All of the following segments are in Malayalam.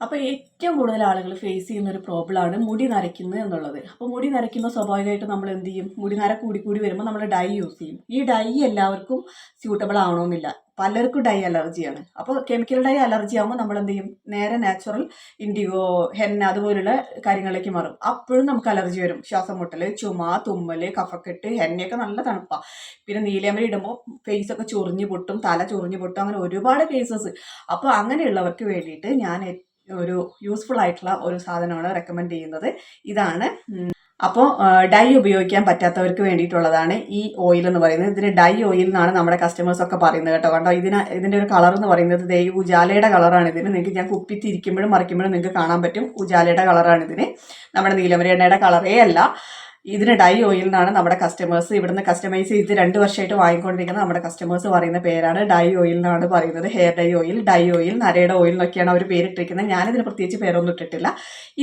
അപ്പോൾ ഏറ്റവും കൂടുതൽ ആളുകൾ ഫേസ് ചെയ്യുന്ന ഒരു പ്രോബ്ലമാണ് മുടി നരയ്ക്കുന്നത് എന്നുള്ളത്. അപ്പോൾ മുടി നരയ്ക്കുമ്പോൾ സ്വാഭാവികമായിട്ട് നമ്മൾ എന്ത് ചെയ്യും? മുടി നര കൂടി കൂടി വരുമ്പോൾ നമ്മൾ ഡൈ യൂസ് ചെയ്യും. ഈ ഡൈ എല്ലാവർക്കും സ്യൂട്ടബിൾ ആവണമെന്നില്ല. പലർക്കും ഡൈ അലർജിയാണ് അപ്പോൾ കെമിക്കൽ ഡൈ അലർജി ആകുമ്പോൾ നമ്മൾ എന്ത് ചെയ്യും? നേരെ നാച്ചുറൽ ഇൻഡിഗോ ഹെന്ന അതുപോലുള്ള കാര്യങ്ങളിലേക്ക് മാറും. അപ്പോഴും നമുക്ക് അലർജി വരും. ശ്വാസം മുട്ടൽ ചുമ തുമ്മൽ കഫക്കെട്ട് ഹെന്നയൊക്കെ നല്ല തണുപ്പാണ് പിന്നെ നീലയമര ഇടുമ്പോൾ ഫേസ് ഒക്കെ ചൊറിഞ്ഞു പൊട്ടും തല ചൊറിഞ്ഞു പൊട്ടും അങ്ങനെ ഒരുപാട് കേസസ് അപ്പോൾ അങ്ങനെയുള്ളവർക്ക് വേണ്ടിയിട്ട് ഞാൻ ഒരു യൂസ്ഫുൾ ആയിട്ടുള്ള ഒരു സാധനമാണ് റെക്കമെൻഡ് ചെയ്യുന്നത്. ഇതാണ് അപ്പോൾ ഡൈ ഉപയോഗിക്കാൻ പറ്റാത്തവർക്ക് വേണ്ടിയിട്ടുള്ളതാണ് ഈ ഓയിൽ എന്ന് പറയുന്നത്. ഇതിന് ഡൈ ഓയിൽ എന്നാണ് നമ്മുടെ കസ്റ്റമേഴ്സ് ഒക്കെ പറയുന്നത് കേട്ടോ. കണ്ടോ ഇതിന് ഇതിന്റെ ഒരു കളർ എന്ന് പറയുന്നത് ദേ ഉജാലയുടെ കളറാണ് ഇതിന്. നിങ്ങൾക്ക് ഞാൻ കുപ്പിത്തിരിക്കുമ്പോഴും മറിക്കുമ്പോഴും നിങ്ങൾക്ക് കാണാൻ പറ്റും ഉജാലയുടെ കളറാണ് ഇതിന്. നമ്മുടെ നീലമരി എണ്ണയുടെ കളറേ അല്ല. ഇതിന് ഡൈ ഓയിൽ എന്നാണ് നമ്മുടെ കസ്റ്റമേഴ്സ് ഇവിടുന്ന് കസ്റ്റമൈസ് ചെയ്ത് രണ്ട് വർഷമായിട്ട് വാങ്ങിക്കൊണ്ടിരിക്കുന്ന നമ്മുടെ കസ്റ്റമേഴ്സ് പറയുന്ന പേരാണ് ഡൈ ഓയിൽ എന്നാണ് പറയുന്നത്. Hair dye oil dye oil നരയുടെ oil എന്നൊക്കെയാണ് അവർ പേരിട്ടിരിക്കുന്നത്. ഞാനിതിന് പ്രത്യേകിച്ച് പേരൊന്നും ഇട്ടിട്ടില്ല.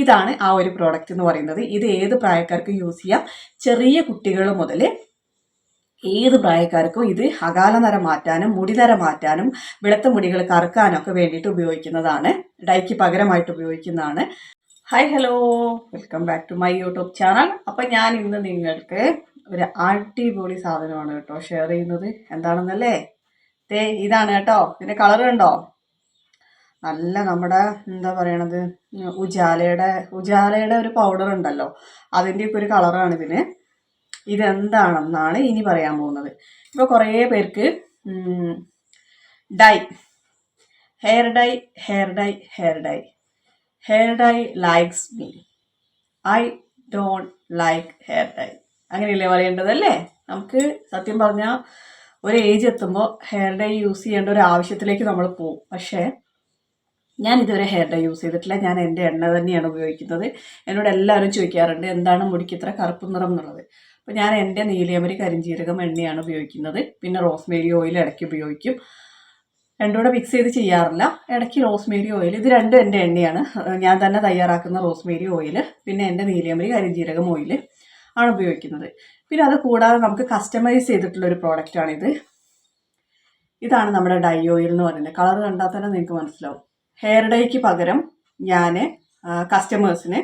ഇതാണ് ആ ഒരു പ്രോഡക്റ്റ് എന്ന് പറയുന്നത്. ഇത് ഏത് പ്രായക്കാർക്ക് യൂസ് ചെയ്യാം? ചെറിയ കുട്ടികൾ മുതൽ ഏത് പ്രായക്കാർക്കും ഇത് അകാലനര മാറ്റാനും മുടി മുടിനര മാറ്റാനും വെളുത്ത മുടികൾ കറുക്കാനൊക്കെ വേണ്ടിയിട്ട് ഉപയോഗിക്കുന്നതാണ്. ഡൈക്ക് പകരമായിട്ട് ഉപയോഗിക്കുന്നതാണ്. Hi hello welcome back to my YouTube channel അപ്പം ഞാൻ ഇന്ന് നിങ്ങൾക്ക് ഒരു അടിപൊളി സാധനമാണ് കേട്ടോ ഷെയർ ചെയ്യുന്നത്. എന്താണെന്നല്ലേ? തേ ഇതാണ് കേട്ടോ. ഇതിന്റെ കളർ കണ്ടോ? നല്ല നമ്മുടെ എന്താ പറയണത്? ഉജാലയുടെ ഉജാലയുടെ ഒരു പൗഡർ ഉണ്ടല്ലോ. അതിന്റെയൊക്കെ ഒരു കളറാണ് ഇതിന്. ഇതെന്താണെന്നാണ് ഇനി പറയാൻ പോകുന്നത്. ഇപ്പോൾ കുറേ പേർക്ക് dye hair dye hair dye hair dye hair dye likes me I don't like hair dye അങ്ങനെയല്ലേ പറയേണ്ടതല്ലേ? നമുക്ക് സത്യം പറഞ്ഞാൽ ഒരു ഏജ് എത്തുമ്പോൾ ഹെയർ ഡൈ യൂസ് ചെയ്യേണ്ട ഒരു ആവശ്യത്തിലേക്ക് നമ്മൾ പോകും പക്ഷേ ഞാൻ ഇതുവരെ ഹെയർ ഡൈ യൂസ് ചെയ്തിട്ടില്ല. ഞാൻ എന്റെ എണ്ണ തന്നെയാണ് ഉപയോഗിക്കുന്നത്. എന്നോട് എല്ലാവരും ചോദിക്കാറുണ്ട് എന്താണ് മുടിക്ക് ഇത്ര കറുപ്പ് നിറം എന്നുള്ളത്? അപ്പോൾ ഞാൻ എന്റെ നീലയമരി കരിഞ്ചീരകം എണ്ണയാണ് ഉപയോഗിക്കുന്നത്. പിന്നെ റോസ്മേരി ഓയിൽ ഇടയ്ക്ക് ഉപയോഗിക്കും. രണ്ടും കൂടെ മിക്സ് ചെയ്ത് ചെയ്യാറില്ല. ഇടയ്ക്ക് റോസ്മേരി ഓയിൽ ഇത് രണ്ടും എന്റെ എണ്ണയാണ്. ഞാൻ തന്നെ തയ്യാറാക്കുന്ന റോസ്മേരി ഓയിൽ പിന്നെ എന്റെ നീലിയമ്പരി കരിഞ്ജീരകം ഓയിൽ ആണ് ഉപയോഗിക്കുന്നത്. പിന്നെ അത് കൂടാതെ നമുക്ക് കസ്റ്റമൈസ് ചെയ്തിട്ടുള്ള ഒരു പ്രോഡക്റ്റ് പ്രോഡക്റ്റാണിത് ഇതാണ് നമ്മുടെ ഡൈ ഓയിൽ എന്ന് പറയുന്നത്. കളർ കണ്ടാൽ തന്നെ നിങ്ങൾക്ക് മനസ്സിലാവും. ഹെയർ ഡൈക്ക് പകരം ഞാൻ കസ്റ്റമേഴ്സിന്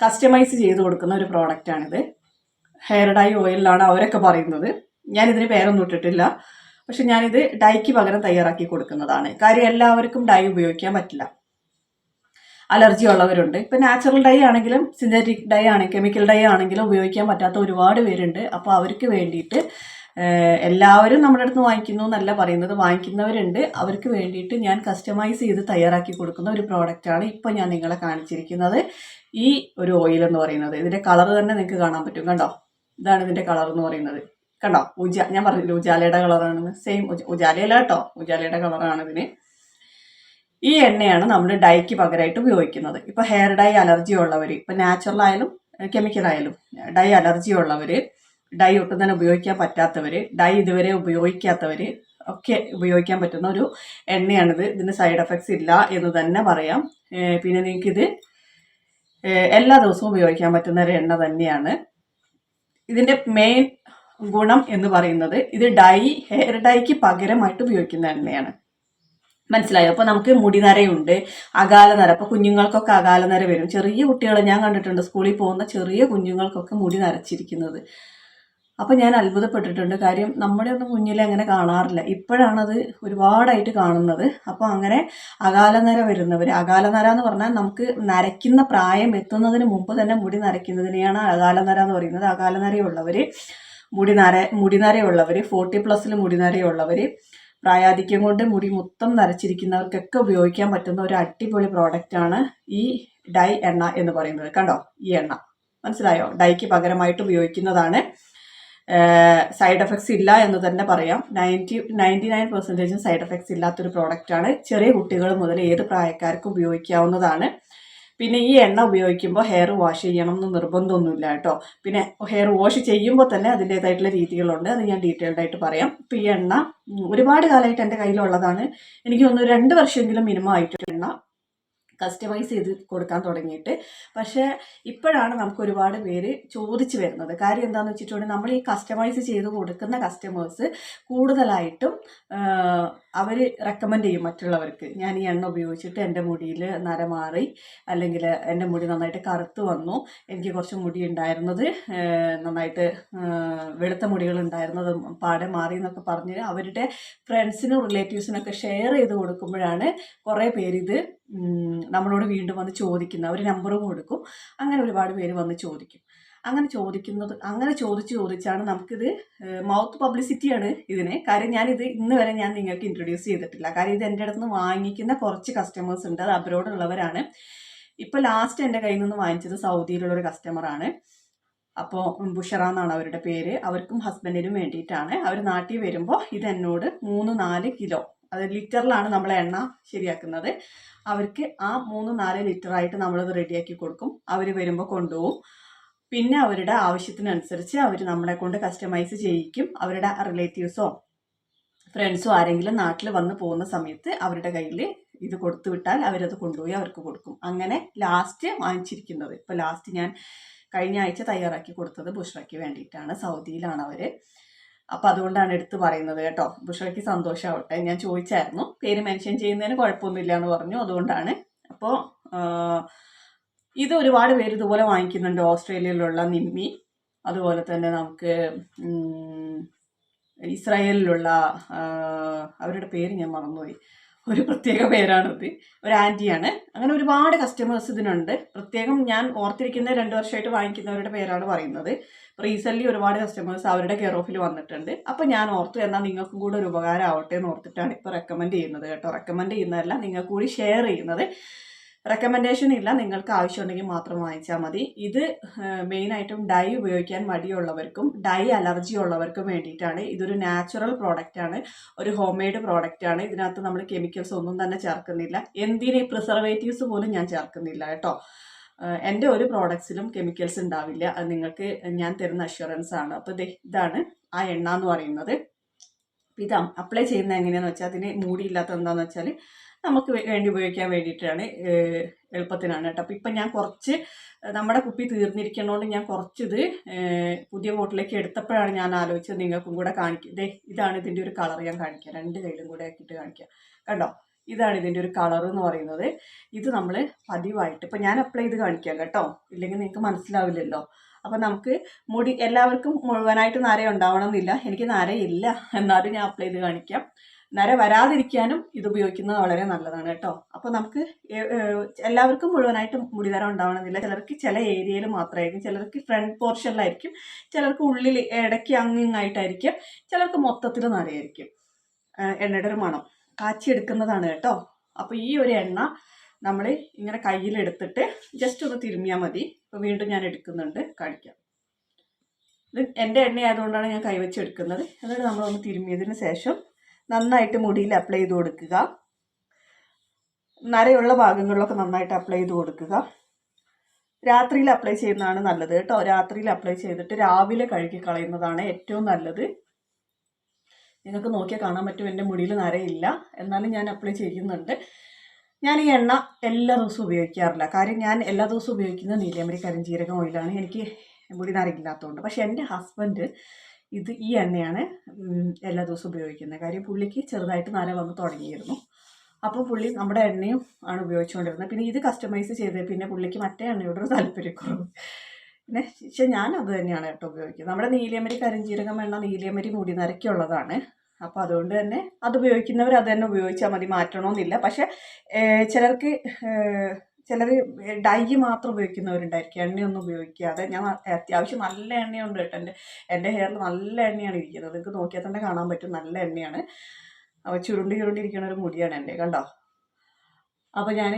കസ്റ്റമൈസ് ചെയ്ത് കൊടുക്കുന്ന ഒരു പ്രോഡക്റ്റാണിത് ഹെയർ ഡൈ ഓയിലാണ് അവരൊക്കെ പറയുന്നത്. ഞാൻ ഞാനിതിന് പേരൊന്നും ഇട്ടിട്ടില്ല. പക്ഷെ ഞാനിത് ഡൈക്ക് പകരം തയ്യാറാക്കി കൊടുക്കുന്നതാണ്. കാര്യം എല്ലാവർക്കും ഡൈ ഉപയോഗിക്കാൻ പറ്റില്ല. അലർജി ഉള്ളവരുണ്ട്. ഇപ്പം നാച്ചുറൽ ഡൈ ആണെങ്കിലും സിന്തറ്റിക് ഡൈ ആണെങ്കിലും കെമിക്കൽ ഡൈ ആണെങ്കിലും ഉപയോഗിക്കാൻ പറ്റാത്ത ഒരുപാട് പേരുണ്ട്. അപ്പോൾ അവർക്ക് വേണ്ടിയിട്ട് എല്ലാവരും നമ്മുടെ അടുത്ത് വാങ്ങിക്കുന്നു എന്നല്ല പറയുന്നത്. വാങ്ങിക്കുന്നവരുണ്ട്. അവർക്ക് വേണ്ടിയിട്ട് ഞാൻ കസ്റ്റമൈസ് ചെയ്ത് തയ്യാറാക്കി കൊടുക്കുന്ന ഒരു പ്രോഡക്റ്റാണ് ഇപ്പം ഞാൻ നിങ്ങളെ കാണിച്ചിരിക്കുന്നത്. ഈ ഒരു ഓയിൽ എന്ന് പറയുന്നത്. ഇതിന്റെ കളർ തന്നെ നിങ്ങൾക്ക് കാണാൻ പറ്റും. കണ്ടോ? ഇതാണ് ഇതിന്റെ കളർ എന്ന് പറയുന്നത്. കണ്ടോ? ഉജ ഞാൻ പറഞ്ഞില്ല ഉജാലയുടെ കളറാണെന്ന് സെയിം ഉജാലയല്ല കേട്ടോ. ഉജാലയുടെ കളറാണ് ഇതിന്. ഈ എണ്ണയാണ് നമ്മൾ ഡൈക്ക് പകരമായിട്ട് ഉപയോഗിക്കുന്നത്. ഇപ്പോൾ ഹെയർ ഡൈ അലർജി ഉള്ളവർ ഇപ്പോൾ നാച്ചുറൽ ആയാലും കെമിക്കൽ ആയാലും ഡൈ അലർജി ഉള്ളവർ ഡൈ ഒട്ടും തന്നെ ഉപയോഗിക്കാൻ പറ്റാത്തവർ ഡൈ ഇതുവരെ ഉപയോഗിക്കാത്തവർ ഒക്കെ ഉപയോഗിക്കാൻ പറ്റുന്ന ഒരു എണ്ണയാണിത്. ഇതിന് സൈഡ് എഫക്ട്സ് ഇല്ല എന്ന് തന്നെ പറയാം. പിന്നെ നിങ്ങൾക്കിത് എല്ലാ ദിവസവും ഉപയോഗിക്കാൻ പറ്റുന്ന ഒരു എണ്ണ തന്നെയാണ്. ഇതിന്റെ മെയിൻ ഗുണം എന്ന് പറയുന്നത് ഇത് ഡൈ ഹെയർ ഡൈക്ക് പകരമായിട്ട് ഉപയോഗിക്കുന്ന എണ്ണയാണ്. മനസ്സിലായോ? അപ്പോൾ നമുക്ക് മുടിനരയുണ്ട് അകാലനര. അപ്പോൾ കുഞ്ഞുങ്ങൾക്കൊക്കെ അകാലനര വരും. ചെറിയ കുട്ടികളെ ഞാൻ കണ്ടിട്ടുണ്ട് സ്കൂളിൽ പോകുന്ന ചെറിയ കുഞ്ഞുങ്ങൾക്കൊക്കെ മുടി നരച്ചിരിക്കുന്നത്. അപ്പോൾ ഞാൻ അത്ഭുതപ്പെട്ടിട്ടുണ്ട്. കാര്യം നമ്മുടെ ഒന്നും കുഞ്ഞിലെ അങ്ങനെ കാണാറില്ല. ഇപ്പോഴാണത് ഒരുപാടായിട്ട് കാണുന്നത്. അപ്പോൾ അങ്ങനെ അകാലനര വരുന്നവർ അകാലനര എന്ന് പറഞ്ഞാൽ നമുക്ക് നരയ്ക്കുന്ന പ്രായം എത്തുന്നതിന് മുമ്പ് തന്നെ മുടി നരയ്ക്കുന്നതിനെയാണ് അകാലനര എന്ന് പറയുന്നത്. അകാലനരയുള്ളവർ മുടി നര മുടിനരയുള്ളവർ ഫോർട്ടി പ്ലസ്സിൽ മുടിനരയുള്ളവർ പ്രായാധിക്യം കൊണ്ട് മുടി മൊത്തം നരച്ചിരിക്കുന്നവർക്കൊക്കെ ഉപയോഗിക്കാൻ പറ്റുന്ന ഒരു അടിപൊളി പ്രോഡക്റ്റാണ് ഈ ഡൈ എണ്ണ എന്ന് പറയുന്നത്. കണ്ടോ? ഈ എണ്ണ. മനസ്സിലായോ? ഡൈക്ക് പകരമായിട്ട് ഉപയോഗിക്കുന്നതാണ്. സൈഡ് എഫക്ട്സ് ഇല്ല എന്ന് തന്നെ പറയാം. നയന്റി നയന്റി നയൻ പെർസെന്റേജും സൈഡ് എഫക്ട്സ് ഇല്ലാത്തൊരു പ്രോഡക്റ്റാണ് ചെറിയ കുട്ടികൾ മുതൽ ഏത് പ്രായക്കാർക്കും ഉപയോഗിക്കാവുന്നതാണ്. പിന്നെ ഈ എണ്ണ ഉപയോഗിക്കുമ്പോൾ ഹെയർ വാഷ് ചെയ്യണം എന്ന് നിർബന്ധമൊന്നുമില്ല കേട്ടോ. പിന്നെ ഹെയർ വാഷ് ചെയ്യുമ്പോൾ തന്നെ അതിന്റേതായിട്ടുള്ള രീതികളുണ്ട്. അത് ഞാൻ ഡീറ്റെയിൽഡ് ആയിട്ട് പറയാം. ഇപ്പം ഈ എണ്ണ ഒരുപാട് കാലമായിട്ട് എന്റെ കയ്യിലുള്ളതാണ്. എനിക്ക് തോന്നുന്നു രണ്ട് വർഷമെങ്കിലും മിനിമം ആയിട്ട് എണ്ണ കസ്റ്റമൈസ് ചെയ്ത് കൊടുക്കാൻ തുടങ്ങിയിട്ട്. പക്ഷേ ഇപ്പോഴാണ് നമുക്ക് ഒരുപാട് പേര് ചോദിച്ചു വരുന്നത്. കാര്യം എന്താണെന്ന് വെച്ചിട്ടുണ്ടെങ്കിൽ നമ്മൾ ഈ കസ്റ്റമൈസ് ചെയ്ത് കൊടുക്കുന്ന കസ്റ്റമേഴ്സ് കൂടുതലായിട്ടും അവർ റെക്കമെൻഡ് ചെയ്യും മറ്റുള്ളവർക്ക്. ഞാൻ ഈ എണ്ണ ഉപയോഗിച്ചിട്ട് എന്റെ മുടിയിൽ നര മാറി അല്ലെങ്കിൽ എന്റെ മുടി നന്നായിട്ട് കറുത്ത് വന്നു. എനിക്ക് കുറച്ച് മുടി ഉണ്ടായിരുന്നത് നന്നായിട്ട് വെളുത്ത മുടികൾ ഉണ്ടായിരുന്നത് പാടെ മാറി എന്നൊക്കെ പറഞ്ഞ് അവരുടെ ഫ്രണ്ട്സിനും റിലേറ്റീവ്സിനൊക്കെ ഷെയർ ചെയ്ത് കൊടുക്കുമ്പോഴാണ് കുറേ പേരിത് നമ്മളോട് വീണ്ടും വന്ന് ചോദിക്കുന്നത്. അവർ നമ്പറും കൊടുക്കും. അങ്ങനെ ഒരുപാട് പേര് വന്ന് ചോദിക്കും. അങ്ങനെ ചോദിക്കുന്നത് അങ്ങനെ ചോദിച്ച് ചോദിച്ചാണ് നമുക്കിത് മൗത്ത് പബ്ലിസിറ്റിയാണ് ഇതിന്. കാര്യം ഞാനിത് ഇന്ന് വരെ ഞാൻ നിങ്ങൾക്ക് ഇൻട്രൊഡ്യൂസ് ചെയ്തിട്ടില്ല. കാര്യം ഇത് എന്റെ അടുത്ത് നിന്ന് വാങ്ങിക്കുന്ന കുറച്ച് കസ്റ്റമേഴ്സ് ഉണ്ട്. അത് അബ്രോഡ് ഉള്ളവരാണ്. ഇപ്പൊ ലാസ്റ്റ് എന്റെ കയ്യിൽ നിന്ന് വാങ്ങിച്ചത് സൗദിയിലുള്ള ഒരു കസ്റ്റമറാണ് അപ്പോൾ ബുഷറ എന്നാണ് അവരുടെ പേര്. അവർക്കും ഹസ്ബൻഡിനും വേണ്ടിയിട്ടാണ്. അവർ നാട്ടിൽ വരുമ്പോൾ ഇത് എന്നോട് മൂന്ന് നാല് കിലോ അത് ലിറ്ററിലാണ് നമ്മൾ എണ്ണ ശരിയാക്കുന്നത്. അവർക്ക് ആ മൂന്ന് നാല് ലിറ്ററായിട്ട് നമ്മളത് റെഡിയാക്കി കൊടുക്കും. അവർ വരുമ്പോൾ കൊണ്ടുപോകും പിന്നെ അവരുടെ ആവശ്യത്തിനനുസരിച്ച് അവർ നമ്മളെ കൊണ്ട് കസ്റ്റമൈസ് ചെയ്യിക്കും. അവരുടെ റിലേറ്റീവ്സോ ഫ്രണ്ട്സോ ആരെങ്കിലും നാട്ടിൽ വന്ന് പോകുന്ന സമയത്ത് അവരുടെ കയ്യിൽ ഇത് കൊടുത്തു വിട്ടാൽ അവരത് കൊണ്ടുപോയി അവർക്ക് കൊടുക്കും. അങ്ങനെ ലാസ്റ്റ് വാങ്ങിച്ചിരിക്കുന്നത്. ഇപ്പോൾ ലാസ്റ്റ് ഞാൻ കഴിഞ്ഞ ആഴ്ച തയ്യാറാക്കി കൊടുത്തത് ബുഷ്രയ്ക്ക് വേണ്ടിയിട്ടാണ്. സൗദിയിലാണ് അവർ അപ്പം അതുകൊണ്ടാണ് എടുത്ത് പറയുന്നത് കേട്ടോ. ബുഷ്രയ്ക്ക് സന്തോഷമാവട്ടെ ഞാൻ ചോദിച്ചായിരുന്നു. പേര് മെൻഷൻ ചെയ്യുന്നതിന് കുഴപ്പമൊന്നുമില്ല എന്ന് പറഞ്ഞു. അതുകൊണ്ടാണ്. അപ്പോൾ ഇത് ഒരുപാട് പേര് ഇതുപോലെ വാങ്ങിക്കുന്നുണ്ട്. ഓസ്ട്രേലിയയിലുള്ള നിമ്മി. അതുപോലെ തന്നെ നമുക്ക് ഇസ്രായേലിലുള്ള അവരുടെ പേര് ഞാൻ മറന്നുപോയി. ഒരു പ്രത്യേക പേരാണിത് ഒരു ആന്റിയാണ് അങ്ങനെ ഒരുപാട് കസ്റ്റമേഴ്സ് ഇതിനുണ്ട്. പ്രത്യേകം ഞാൻ ഓർത്തിരിക്കുന്ന രണ്ട് വർഷമായിട്ട് വാങ്ങിക്കുന്നവരുടെ പേരാണ് പറയുന്നത്. റീസെന്റ്ലി ഒരുപാട് കസ്റ്റമേഴ്സ് അവരുടെ കെയർ ഓഫിൽ വന്നിട്ടുണ്ട്. അപ്പോൾ ഞാൻ ഓർത്തു എന്നാൽ നിങ്ങൾക്കും കൂടെ ഒരു ഉപകാരം ആവട്ടെ എന്ന് ഓർത്തിട്ടാണ് ഇപ്പോൾ റെക്കമെൻഡ് ചെയ്യുന്നത് കേട്ടോ. റെക്കമെൻഡ് ചെയ്യുന്നതല്ല നിങ്ങൾക്ക് കൂടി ഷെയർ ചെയ്യുന്നത്. റെക്കമെൻഡേഷൻ ഇല്ല. നിങ്ങൾക്ക് ആവശ്യമുണ്ടെങ്കിൽ മാത്രം വാങ്ങിച്ചാൽ മതി. ഇത് മെയിനായിട്ടും ഡൈ ഉപയോഗിക്കാൻ മടിയുള്ളവർക്കും ഡൈ അലർജി ഉള്ളവർക്കും വേണ്ടിയിട്ടാണ്. ഇതൊരു നാച്ചുറൽ പ്രോഡക്റ്റ് ആണ്. ഒരു ഹോം മെയ്ഡ് പ്രോഡക്റ്റ് ആണ്. ഇതിനകത്ത് നമ്മൾ കെമിക്കൽസ് ഒന്നും തന്നെ ചേർക്കുന്നില്ല. എന്തിനെ പ്രിസർവേറ്റീവ്സ് പോലും ഞാൻ ചേർക്കുന്നില്ല കേട്ടോ. എന്റെ ഒരു പ്രോഡക്ട്സിലും കെമിക്കൽസ് ഉണ്ടാവില്ല. അത് നിങ്ങൾക്ക് ഞാൻ തരുന്ന അഷ്വറൻസ് ആണ്. അപ്പോൾ ഇതാണ് ആ എണ്ണ എന്ന് പറയുന്നത്. ഇത് അപ്ലൈ ചെയ്യുന്നത് എങ്ങനെയാണെന്ന് വെച്ചാൽ അതിന് മൂടിയില്ലാത്ത എന്താണെന്ന് വെച്ചാൽ നമുക്ക് വേണ്ടി ഉപയോഗിക്കാൻ വേണ്ടിയിട്ടാണ് എളുപ്പത്തിനാണ് കേട്ടോ. അപ്പോൾ ഇപ്പം ഞാൻ കുറച്ച് നമ്മുടെ കുപ്പി തീർന്നിരിക്കണോണ്ട് ഞാൻ കുറച്ചിത് പുതിയ ബോട്ടിലേക്ക് എടുത്തപ്പോഴാണ് ഞാൻ ആലോചിച്ചത് നിങ്ങൾക്കും കൂടെ കാണിക്കുക ഇതേ ഇതാണ് ഇതിന്റെ ഒരു കളർ ഞാൻ കാണിക്കാം രണ്ട് കയ്യിലും കൂടെ ആക്കിയിട്ട് കാണിക്കാം. കണ്ടോ? ഇതാണ് ഇതിന്റെ ഒരു കളർ എന്ന് പറയുന്നത്. ഇത് നമ്മൾ പതിവായിട്ട് ഇപ്പം ഞാൻ അപ്ലൈ ചെയ്ത് കാണിക്കാം കേട്ടോ. ഇല്ലെങ്കിൽ നിങ്ങൾക്ക് മനസ്സിലാവില്ലല്ലോ. അപ്പം നമുക്ക് മുടി എല്ലാവർക്കും മുഴുവനായിട്ട് നര ഉണ്ടാവണം എന്നില്ല എനിക്ക് നാരയില്ല. എന്നാലും ഞാൻ അപ്ലൈ ചെയ്ത് കാണിക്കാം. നര വരാതിരിക്കാനും ഇത് ഉപയോഗിക്കുന്നത് വളരെ നല്ലതാണ് കേട്ടോ. അപ്പോൾ നമുക്ക് എല്ലാവർക്കും മുഴുവനായിട്ട് മുടിനര ഉണ്ടാവണമെന്നില്ല. ചിലർക്ക് ചില ഏരിയയിൽ മാത്രമായിരിക്കും ചിലർക്ക് ഫ്രണ്ട് പോർഷനിലായിരിക്കും ചിലർക്ക് ഉള്ളിൽ ഇടയ്ക്ക് അങ്ങിങ്ങായിട്ടായിരിക്കും ചിലർക്ക് മൊത്തത്തിൽ നരയായിരിക്കും. എണ്ണയുടെ ഒരു മണം. കാച്ചിയെടുക്കുന്നതാണ് കേട്ടോ. അപ്പോൾ ഈ ഒരു എണ്ണ നമ്മൾ ഇങ്ങനെ കയ്യിലെടുത്തിട്ട് ജസ്റ്റ് ഒന്ന് തിരുമ്മിയാൽ മതി. ഇപ്പോൾ വീണ്ടും ഞാൻ എടുക്കുന്നുണ്ട്. കാണിക്കാം. ഇത് എന്റെ എണ്ണ ആയതുകൊണ്ടാണ് ഞാൻ കൈവച്ച് എടുക്കുന്നത്. എന്നിട്ട് നമ്മളൊന്ന് തിരുമ്മിയതിന് ശേഷം നന്നായിട്ട് മുടിയിൽ അപ്ലൈ ചെയ്ത് കൊടുക്കുക. നരയുള്ള ഭാഗങ്ങളിലൊക്കെ നന്നായിട്ട് അപ്ലൈ ചെയ്ത് കൊടുക്കുക. രാത്രിയിൽ അപ്ലൈ ചെയ്യുന്നതാണ് നല്ലത് കേട്ടോ. രാത്രിയിൽ അപ്ലൈ ചെയ്തിട്ട് രാവിലെ കഴുകി കളയുന്നതാണ് ഏറ്റവും നല്ലത്. നിങ്ങൾക്ക് നോക്കിയാൽ കാണാൻ പറ്റും എന്റെ മുടിയിൽ നരയില്ല. എന്നാലും ഞാൻ അപ്ലൈ ചെയ്യുന്നുണ്ട്. ഞാൻ ഈ എണ്ണ എല്ലാ ദിവസവും ഉപയോഗിക്കാറില്ല. കാര്യം ഞാൻ എല്ലാ ദിവസവും ഉപയോഗിക്കുന്നത് നീലയമരി കരിഞ്ജീരകം ഓയിലാണ് എനിക്ക് മുടി നരയില്ലാത്തതുകൊണ്ട്. പക്ഷേ എന്റെ ഹസ്ബൻഡ് ഇത് ഈ എണ്ണയാണ് എല്ലാ ദിവസവും ഉപയോഗിക്കുന്നത്. കാര്യം പുള്ളിക്ക് ചെറുതായിട്ട് നര വന്ന് തുടങ്ങിയിരുന്നു. അപ്പോൾ പുള്ളി നമ്മുടെ എണ്ണയും ആണ് ഉപയോഗിച്ചുകൊണ്ടിരുന്നത്. പിന്നെ ഇത് കസ്റ്റമൈസ് ചെയ്ത് പിന്നെ പുള്ളിക്ക് മറ്റേ എണ്ണയോടൊരു താല്പര്യക്കുറവ്. പിന്നെ പക്ഷെ ഞാൻ അത് തന്നെയാണ് കേട്ടോ ഉപയോഗിക്കുന്നത്. നമ്മുടെ നീലിയമരി കരിഞ്ജീരകം എണ്ണ നീലിയമരി മുടി നരയ്ക്കുള്ളതാണ്. അപ്പോൾ അതുകൊണ്ട് തന്നെ അത് ഉപയോഗിക്കുന്നവർ അത് തന്നെ ഉപയോഗിച്ചാൽ മതി മാറ്റണമെന്നില്ല പക്ഷേ ചിലർക്ക് ചിലർ ഡൈ മാത്രം ഉപയോഗിക്കുന്നവരുണ്ടായിരിക്കും എണ്ണയൊന്നും ഉപയോഗിക്കാതെ. ഞാൻ അത്യാവശ്യം നല്ല എണ്ണയുണ്ട് കേട്ടോ. എന്റെ എന്റെ ഹെയറിൽ നല്ല എണ്ണയാണ് ഇരിക്കുന്നത്. നിങ്ങൾക്ക് നോക്കിയാൽ തന്നെ കാണാൻ പറ്റും നല്ല എണ്ണയാണ്. അപ്പോൾ ചുരുണ്ടി ചുരുണ്ടിരിക്കുന്ന ഒരു മുടിയാണ് എന്റെ കണ്ടോ? അപ്പോൾ ഞാൻ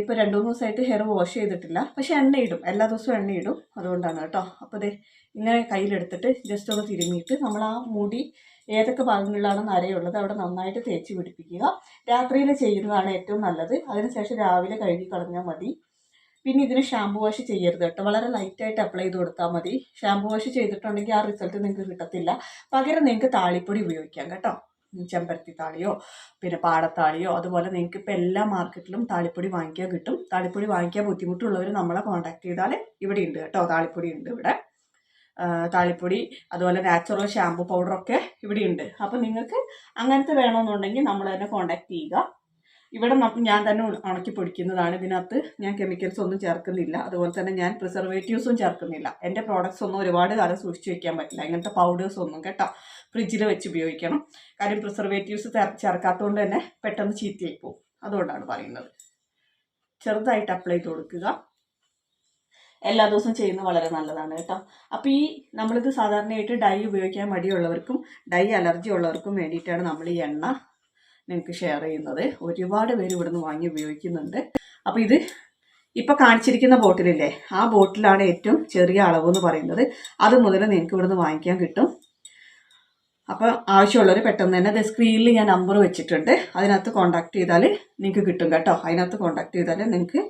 ഇപ്പോൾ രണ്ട് മൂന്ന് ദിവസമായിട്ട് ഹെയർ വാഷ് ചെയ്തിട്ടില്ല. പക്ഷെ എണ്ണയിടും. എല്ലാ ദിവസവും എണ്ണയിടും. അതുകൊണ്ടാണ് കേട്ടോ. അപ്പോൾ ദേ ഇങ്ങനെ കയ്യിലെടുത്തിട്ട് ജസ്റ്റ് ഒന്ന് തിരുമ്മിയിട്ട് നമ്മൾ ആ മുടി ഏതൊക്കെ ഭാഗങ്ങളിലാണ് നരയുള്ളത് അവിടെ നന്നായിട്ട് തേച്ച് പിടിപ്പിക്കുക. രാത്രിയിൽ ചെയ്യുന്നതാണ് ഏറ്റവും നല്ലത്. അതിനുശേഷം രാവിലെ കഴുകി കളഞ്ഞാൽ മതി. പിന്നെ ഇതിന് ഷാമ്പു വാഷ് ചെയ്യരുത് കേട്ടോ. വളരെ ലൈറ്റായിട്ട് അപ്ലൈ ചെയ്ത് കൊടുത്താൽ മതി. ഷാമ്പു വാഷ് ചെയ്തിട്ടുണ്ടെങ്കിൽ ആ റിസൾട്ട് നിങ്ങൾക്ക് കിട്ടത്തില്ല. പകരം നിങ്ങൾക്ക് താളിപ്പൊടി ഉപയോഗിക്കാം കേട്ടോ. ചെമ്പരത്തി താളിയോ പിന്നെ പാടത്താളിയോ അതുപോലെ നിങ്ങൾക്ക് ഇപ്പോൾ എല്ലാ മാർക്കറ്റിലും താളിപ്പൊടി വാങ്ങിക്കാൻ കിട്ടും. താളിപ്പൊടി വാങ്ങിക്കാൻ ബുദ്ധിമുട്ടുള്ളവർ നമ്മളെ കോൺടാക്ട് ചെയ്താൽ ഇവിടെ ഉണ്ട് കേട്ടോ. താളിപ്പൊടി ഉണ്ട് ഇവിടെ. താളിപ്പൊടി അതുപോലെ നാച്ചുറൽ ഷാമ്പു പൗഡറൊക്കെ ഇവിടെയുണ്ട്. അപ്പോൾ നിങ്ങൾക്ക് അങ്ങനത്തെ വേണമെന്നുണ്ടെങ്കിൽ നമ്മൾ തന്നെ കോൺടാക്ട് ചെയ്യുക. ഇവിടെ ഞാൻ തന്നെ ഉണക്കി പൊടിക്കുന്നതാണ്. ഇതിനകത്ത് ഞാൻ കെമിക്കൽസ് ഒന്നും ചേർക്കുന്നില്ല. അതുപോലെ തന്നെ ഞാൻ പ്രിസർവേറ്റീവ്സും ചേർക്കുന്നില്ല. എന്റെ പ്രോഡക്ട്സ് ഒന്നും ഒരുപാട് കാലം സൂക്ഷിച്ചു വെക്കാൻ പറ്റില്ല. ഇങ്ങനത്തെ പൗഡേഴ്സ് ഒന്നും കേട്ടോ ഫ്രിഡ്ജിൽ വെച്ച് ഉപയോഗിക്കണം. കാര്യം പ്രിസർവേറ്റീവ്സ് ചേർക്കാത്തതുകൊണ്ട് തന്നെ പെട്ടെന്ന് ചീത്തയായി പോകും. അതുകൊണ്ടാണ് പറയുന്നത്. ചെറുതായിട്ട് അപ്ലൈ ചെയ്ത് കൊടുക്കുക. എല്ലാ ദിവസവും ചെയ്യുന്നത് വളരെ നല്ലതാണ് കേട്ടോ. അപ്പോൾ ഈ നമ്മളിത് സാധാരണയായിട്ട് ഡൈ ഉപയോഗിക്കാൻ മടിയുള്ളവർക്കും ഡൈ അലർജി ഉള്ളവർക്കും വേണ്ടിയിട്ടാണ് നമ്മൾ ഈ എണ്ണ നിങ്ങൾക്ക് ഷെയർ ചെയ്യുന്നത്. ഒരുപാട് പേര് ഇവിടുന്ന് വാങ്ങി ഉപയോഗിക്കുന്നുണ്ട്. അപ്പോൾ ഇത് ഇപ്പോൾ കാണിച്ചിരിക്കുന്ന ബോട്ടിലില്ലേ ആ ബോട്ടിലാണ് ഏറ്റവും ചെറിയ അളവ് എന്ന് പറയുന്നത്. അത് മുതൽ നിങ്ങൾക്ക് ഇവിടുന്ന് വാങ്ങിക്കാൻ കിട്ടും. അപ്പോൾ ആവശ്യമുള്ളവർ പെട്ടെന്ന് തന്നെ അത് സ്ക്രീനിൽ ഞാൻ നമ്പർ വെച്ചിട്ടുണ്ട്. അതിനകത്ത് കോൺടാക്ട് ചെയ്താൽ നിങ്ങൾക്ക് കിട്ടും കേട്ടോ. അതിനകത്ത് കോൺടാക്ട് ചെയ്താൽ നിങ്ങൾക്ക്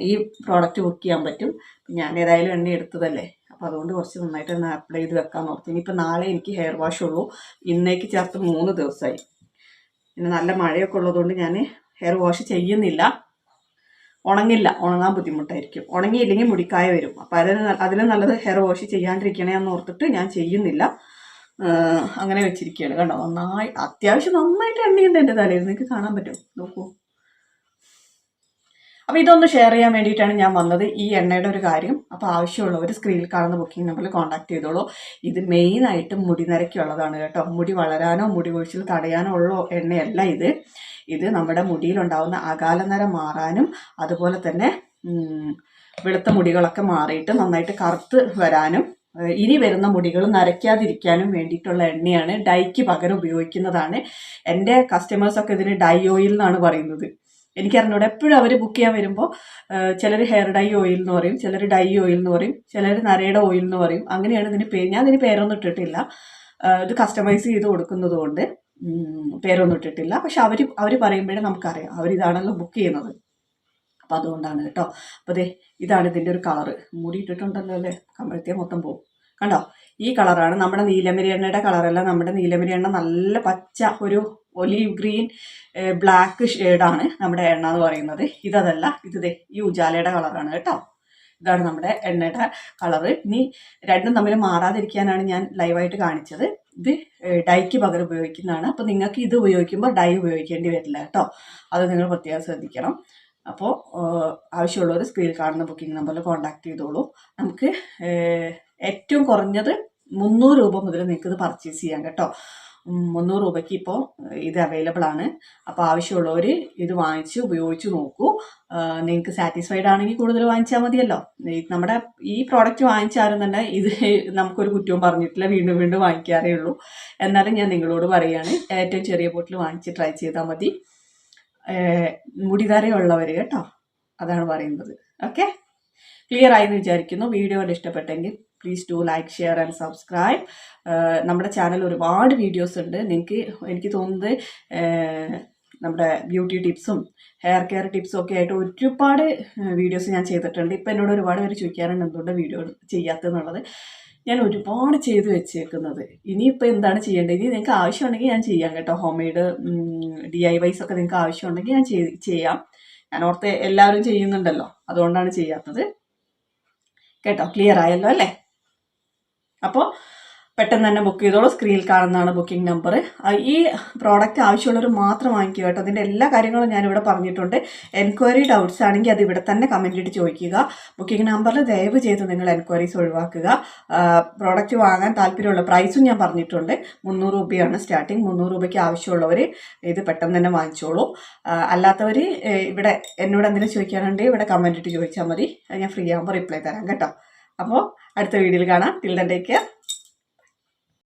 ഈ പ്രോഡക്റ്റ് ബുക്ക് ചെയ്യാൻ പറ്റും. ഞാൻ ഏതായാലും എണ്ണ എടുത്തതല്ലേ. അപ്പോൾ അതുകൊണ്ട് കുറച്ച് നന്നായിട്ട് ഒന്ന് അപ്ലൈ ചെയ്ത് വെക്കാൻ നോക്കി. ഇനിയിപ്പോൾ നാളെ എനിക്ക് ഹെയർ വാഷ് ഉള്ളൂ. ഇന്നേക്ക് ചേർത്ത് മൂന്ന് ദിവസമായി പിന്നെ നല്ല മഴയൊക്കെ ഉള്ളതുകൊണ്ട് ഞാൻ ഹെയർ വാഷ് ചെയ്യുന്നില്ല. ഉണങ്ങില്ല. ഉണങ്ങാൻ ബുദ്ധിമുട്ടായിരിക്കും. ഉണങ്ങിയില്ലെങ്കിൽ മുടിക്കായ വരും. അപ്പം അതിന് അതിലും നല്ലത് ഹെയർ വാഷ് ചെയ്യാണ്ടിരിക്കണേ എന്ന് ഓർത്തിട്ട് ഞാൻ ചെയ്യുന്നില്ല. അങ്ങനെ വെച്ചിരിക്കുകയാണ്. കണ്ടോ? നന്നായി അത്യാവശ്യം നന്നായിട്ട് എണ്ണയുണ്ട് എന്റെ തലയിൽ. നിങ്ങൾക്ക് കാണാൻ പറ്റും. നോക്കൂ. അപ്പോൾ ഇതൊന്ന് ഷെയർ ചെയ്യാൻ വേണ്ടിയിട്ടാണ് ഞാൻ വന്നത് ഈ എണ്ണയുടെ ഒരു കാര്യം. അപ്പോൾ ആവശ്യമുള്ളവർ സ്ക്രീനിൽ കാണുന്ന ബുക്കിംഗ് നമ്പറിൽ കോൺടാക്ട് ചെയ്തോളൂ. ഇത് മെയിനായിട്ട് മുടി നിരക്കുള്ളതാണ് കേട്ടോ. മുടി വളരാനോ മുടി കൊഴിച്ചിൽ തടയാനോ ഉള്ള എണ്ണയല്ല ഇത്. ഇത് നമ്മുടെ മുടിയിലുണ്ടാവുന്ന അകാലനര മാറാനും അതുപോലെ തന്നെ വെളുത്ത മുടികളൊക്കെ മാറിയിട്ട് നന്നായിട്ട് കറുത്ത് വരാനും ഇനി വരുന്ന മുടികൾ നരയ്ക്കാതിരിക്കാനും വേണ്ടിയിട്ടുള്ള എണ്ണയാണ്. ഡൈക്ക് പകരം ഉപയോഗിക്കുന്നതാണ്. എന്റെ കസ്റ്റമേഴ്സൊക്കെ ഇതിന് ഡൈ ഓയിൽ എന്നാണ് പറയുന്നത്. എനിക്കറിഞ്ഞൂടെ. എപ്പോഴും അവർ ബുക്ക് ചെയ്യാൻ വരുമ്പോൾ ചിലർ ഹെയർ ഡൈ ഓയിൽ എന്ന് പറയും ചിലർ ഡൈ ഓയിൽ എന്ന് പറയും ചിലർ നരയുടെ ഓയിൽ എന്ന് പറയും. അങ്ങനെയാണ് ഇതിന് പേര് ഞാൻ ഇതിന് പേരൊന്നും ഇട്ടിട്ടില്ല. ഇത് കസ്റ്റമൈസ് ചെയ്ത് കൊടുക്കുന്നത് കൊണ്ട് പേരൊന്നും ഇട്ടിട്ടില്ല. പക്ഷെ അവർ അവർ പറയുമ്പോഴേ നമുക്കറിയാം. അവരിതാണല്ലോ ബുക്ക് ചെയ്യുന്നത്. അപ്പം അതുകൊണ്ടാണ് കേട്ടോ. അപ്പോൾ ദേ ഇതാണ് ഇതിന്റെ ഒരു കളറ് മുടി ഇട്ടിട്ടുണ്ടല്ലോ അല്ലേ? കമ്പഴത്തിയ മൊത്തം പോകും കണ്ടോ? ഈ കളറാണ് നമ്മുടെ നീലമരി എണ്ണയുടെ കളറല്ല നമ്മുടെ നീലമരി എണ്ണ നല്ല പച്ച ഒരു ഒലീവ് ഗ്രീൻ ബ്ലാക്ക് ഷെയ്ഡാണ് നമ്മുടെ എണ്ണ എന്ന് പറയുന്നത്. ഇതല്ല ഇത് ഈ ഉജാലയുടെ കളറാണ് കേട്ടോ. ഇതാണ് നമ്മുടെ എണ്ണയുടെ കളറ്. ഇനി രണ്ടും തമ്മിൽ മാറാതിരിക്കാനാണ് ഞാൻ ലൈവായിട്ട് കാണിച്ചത്. ഇത് ഡൈക്ക് പകരം ഉപയോഗിക്കുന്നതാണ്. അപ്പോൾ നിങ്ങൾക്ക് ഇത് ഉപയോഗിക്കുമ്പോൾ ഡൈ ഉപയോഗിക്കേണ്ടി വരില്ല കേട്ടോ. അത് നിങ്ങൾ പ്രത്യേകം ശ്രദ്ധിക്കണം. അപ്പോൾ ആവശ്യമുള്ളവർ സ്ക്രീനിൽ കാണുന്ന ബുക്കിംഗ് നമ്പറിൽ കോൺടാക്ട് ചെയ്തോളൂ. നമുക്ക് ഏറ്റവും കുറഞ്ഞത് മുന്നൂറ് രൂപ മുതൽ നിങ്ങൾക്ക് ഇത് പർച്ചേസ് ചെയ്യാം കേട്ടോ. മുന്നൂറ് രൂപയ്ക്ക് ഇപ്പോൾ ഇത് അവൈലബിൾ ആണ്. അപ്പോൾ ആവശ്യമുള്ളവർ ഇത് വാങ്ങിച്ച് ഉപയോഗിച്ച് നോക്കൂ. നിങ്ങൾക്ക് സാറ്റിസ്ഫൈഡ് ആണെങ്കിൽ കൂടുതൽ വാങ്ങിച്ചാൽ മതിയല്ലോ. നമ്മുടെ ഈ പ്രോഡക്റ്റ് വാങ്ങിച്ചാലും തന്നെ ഇത് നമുക്കൊരു കുറ്റവും പറഞ്ഞിട്ടില്ല. വീണ്ടും വീണ്ടും വാങ്ങിക്കാറേ ഉള്ളൂ. എന്നാലും ഞാൻ നിങ്ങളോട് പറയുകയാണ് ഏറ്റവും ചെറിയ ബോട്ടിൽ വാങ്ങിച്ച് ട്രൈ ചെയ്താൽ മതി. മുടിതരയുള്ളവർ കേട്ടോ. അതാണ് പറയുന്നത്. ഓക്കെ ക്ലിയർ ആയി എന്ന് വിചാരിക്കുന്നു. വീഡിയോ ഇഷ്ടപ്പെട്ടെങ്കിൽ please do like share and subscribe നമ്മുടെ ചാനൽ ഒരുപാട് വീഡിയോസ് ഉണ്ട്. നിങ്ങൾക്ക് എനിക്ക് തോന്നുന്നത് നമ്മുടെ ബ്യൂട്ടി ടിപ്സും ഹെയർ കെയർ ടിപ്സും ഒക്കെ ആയിട്ട് ഒരുപാട് വീഡിയോസ് ഞാൻ ചെയ്തിട്ടുണ്ട്. ഇപ്പം എന്നോട് ഒരുപാട് പേര് ചോദിക്കാറുണ്ട് എന്തുകൊണ്ട് വീഡിയോ ചെയ്യാത്തതെന്നുള്ളത് ഞാൻ ഒരുപാട് ചെയ്ത് വെച്ചേക്കുന്നത്. ഇനിയിപ്പോൾ എന്താണ് ചെയ്യേണ്ടത്? ഇനി നിങ്ങൾക്ക് ആവശ്യമുണ്ടെങ്കിൽ ഞാൻ ചെയ്യാം കേട്ടോ. Home made D I Ys ഒക്കെ നിങ്ങൾക്ക് ആവശ്യമുണ്ടെങ്കിൽ ഞാൻ ചെയ്യാം. ഞാൻ ഓർത്ത് എല്ലാവരും ചെയ്യുന്നുണ്ടല്ലോ. അതുകൊണ്ടാണ് ചെയ്യാത്തത്. കേട്ടോ? ക്ലിയർ ആയല്ലോ അല്ലേ? അപ്പോൾ പെട്ടെന്ന് തന്നെ ബുക്ക് ചെയ്തോളൂ. സ്ക്രീനിൽ കാണുന്നതാണ് ബുക്കിംഗ് നമ്പർ ഈ പ്രോഡക്റ്റ് ആവശ്യമുള്ളവർ മാത്രം വാങ്ങിക്കുക കേട്ടോ. അതിന്റെ എല്ലാ കാര്യങ്ങളും ഞാനിവിടെ പറഞ്ഞിട്ടുണ്ട്. എൻക്വയറി ഡൗട്ട്സ് ആണെങ്കിൽ അത് ഇവിടെ തന്നെ കമന്റ് ഇട്ട് ചോദിക്കുക. ബുക്കിംഗ് നമ്പറിൽ ദയവ് ചെയ്ത് നിങ്ങൾ എൻക്വയറീസ് ഒഴിവാക്കുക. പ്രോഡക്റ്റ് വാങ്ങാൻ താല്പര്യമുള്ള പ്രൈസും ഞാൻ പറഞ്ഞിട്ടുണ്ട്. മുന്നൂറ് രൂപയാണ് സ്റ്റാർട്ടിങ് മുന്നൂറ് രൂപയ്ക്ക് ആവശ്യമുള്ളവർ ഇത് പെട്ടെന്ന് തന്നെ വാങ്ങിച്ചോളൂ. അല്ലാത്തവർ ഇവിടെ എന്നോട് എന്തെങ്കിലും ചോദിക്കാനുണ്ടെങ്കിൽ ഇവിടെ കമന്റ് ഇട്ട് ചോദിച്ചാൽ മതി. ഞാൻ ഫ്രീ ആകുമ്പോൾ റിപ്ലൈ തരാം കേട്ടോ. അപ്പോൾ അടുത്ത വീഡിയോയിൽ കാണാം. Till then take care